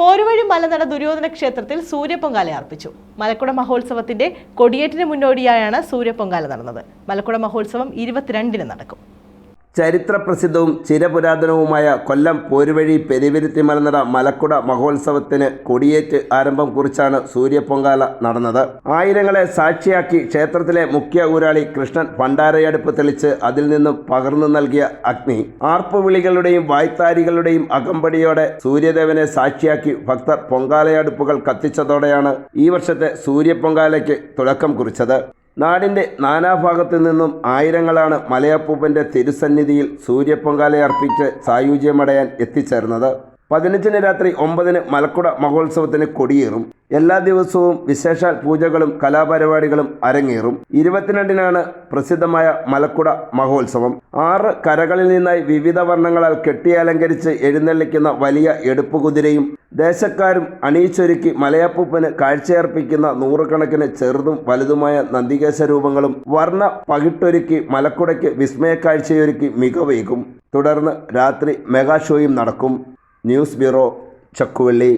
പോരുവഴി മലനട ദുര്യോധന ക്ഷേത്രത്തിൽ സൂര്യപ്പൊങ്കാല അർപ്പിച്ചു. മലക്കുട മഹോത്സവത്തിന്റെ കൊടിയേറ്റിന് മുന്നോടിയായാണ് സൂര്യപൊങ്കാല നടന്നത്. മലക്കുട മഹോത്സവം ഇരുപത്തിരണ്ടിന് നടക്കും. ചരിത്രപ്രസിദ്ധവും ചിരപുരാതനവുമായ കൊല്ലം പോരുവഴി പെരുവിരുത്തി മലനട മലക്കുട മഹോത്സവത്തിന് കൊടിയേറ്റ് ആരംഭം കുറിച്ചാണ് സൂര്യപൊങ്കാല നടന്നത്. ആയിരങ്ങളെ സാക്ഷിയാക്കി ക്ഷേത്രത്തിലെ മുഖ്യ ഊരാളി കൃഷ്ണൻ ഭണ്ഡാരയടുപ്പ് തെളിച്ച് അതിൽ നിന്നും പകർന്നു നൽകിയ അഗ്നി. ആർപ്പുവിളികളുടെയും വായ്ത്താരികളുടെയും അകമ്പടിയോടെ സൂര്യദേവനെ സാക്ഷിയാക്കി ഭക്തർ പൊങ്കാലയടുപ്പുകൾ കത്തിച്ചതോടെയാണ് ഈ വർഷത്തെ സൂര്യപൊങ്കാലയ്ക്ക് തുടക്കം കുറിച്ചത്. നാടിന്റെ നാനാഭാഗത്തു നിന്നും ആയിരങ്ങളാണ് മലയപ്പൂപ്പന്റെ തിരുസന്നിധിയിൽ സൂര്യപ്പൊങ്കാലയർപ്പിച്ച് സായുജ്യമടയാൻ എത്തിച്ചേർന്നത്. പതിനഞ്ചിന് രാത്രി ഒമ്പതിന് മലക്കുട മഹോത്സവത്തിന് കൊടിയേറും. എല്ലാ ദിവസവും വിശേഷാൽ പൂജകളും കലാപരിപാടികളും അരങ്ങേറും. ഇരുപത്തിരണ്ടിനാണ് പ്രസിദ്ധമായ മലക്കുട മഹോത്സവം. ആറ് കരകളിൽ നിന്നായി വിവിധ വർണങ്ങളാൽ കെട്ടിയലങ്കരിച്ച് എഴുന്നള്ളിക്കുന്ന വലിയ എടുപ്പുകുതിരയും ദേശക്കാരും അണിയിച്ചൊരുക്കി മലയപ്പൂപ്പന് കാഴ്ചയർപ്പിക്കുന്ന നൂറുകണക്കിന് ചെറുതും വലുതുമായ നന്ദികേശ രൂപങ്ങളും വർണ പകിട്ടൊരുക്കി മലക്കുടയ്ക്ക് വിസ്മയക്കാഴ്ചയൊരുക്കി മികവേകും തുടർന്ന് രാത്രി മെഗാഷോയും നടക്കും. News bureau Chakkuvalli